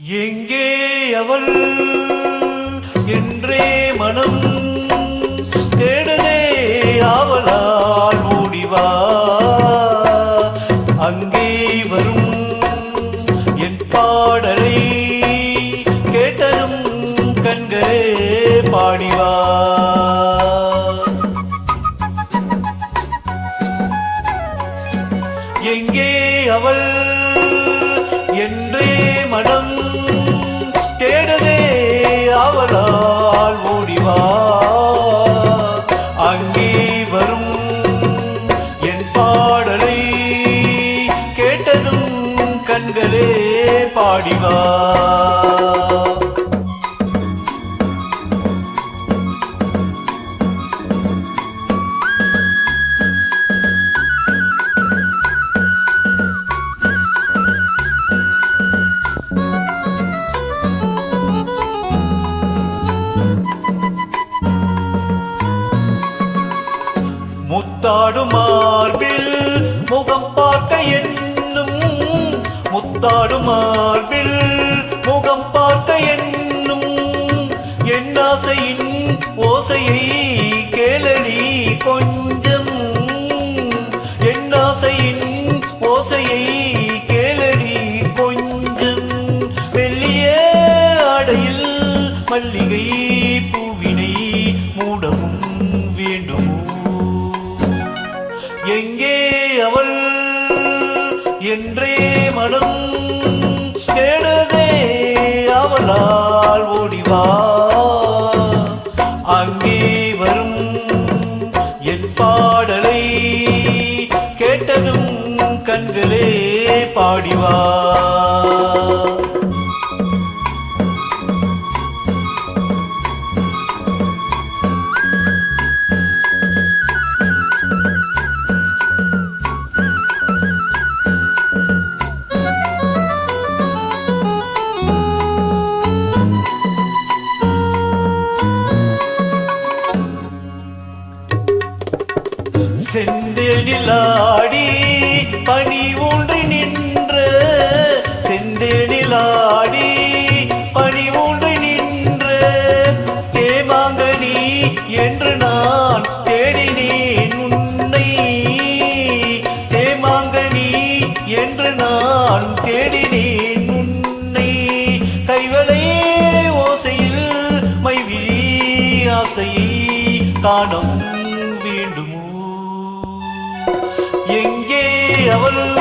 எங்கே அவள்? என்றே மனம் தேடலே அவளால் ஓடிவா அங்கே வரும் என் பாடலை கேட்டதும் கண்களே பாடிவா. எங்கே அவள்? அங்கே வரும். என் பாடலை கேட்டதும் கண்களே பாடிவா. முத்தாடும் மார்பில் முகம் பார்க்க என்னும் முத்தாடும் மார்பில் முகம் பார்க்க என்னும் என் ஆசையின் ஓசையை கேளடி கொஞ்சம் என்றே மனம் தேடுதே அவளால் ஓடிவா. அங்கே வரும் என் பாடலை கேட்டதும் கண்களே பாடிவா. செந்தேனில் பனி ஊன்றி நின்ற செந்தேனில் பனி ஊன்றி நின்ற தேமாங்கனி என்று நான் தேடினேன் உன்னை. தேமாங்கனி என்று நான் தேடினேன் உன்னை. கைவளை ஓசையில் மைவிழி ஆசையை காணும் வேண்டுமோ? شغل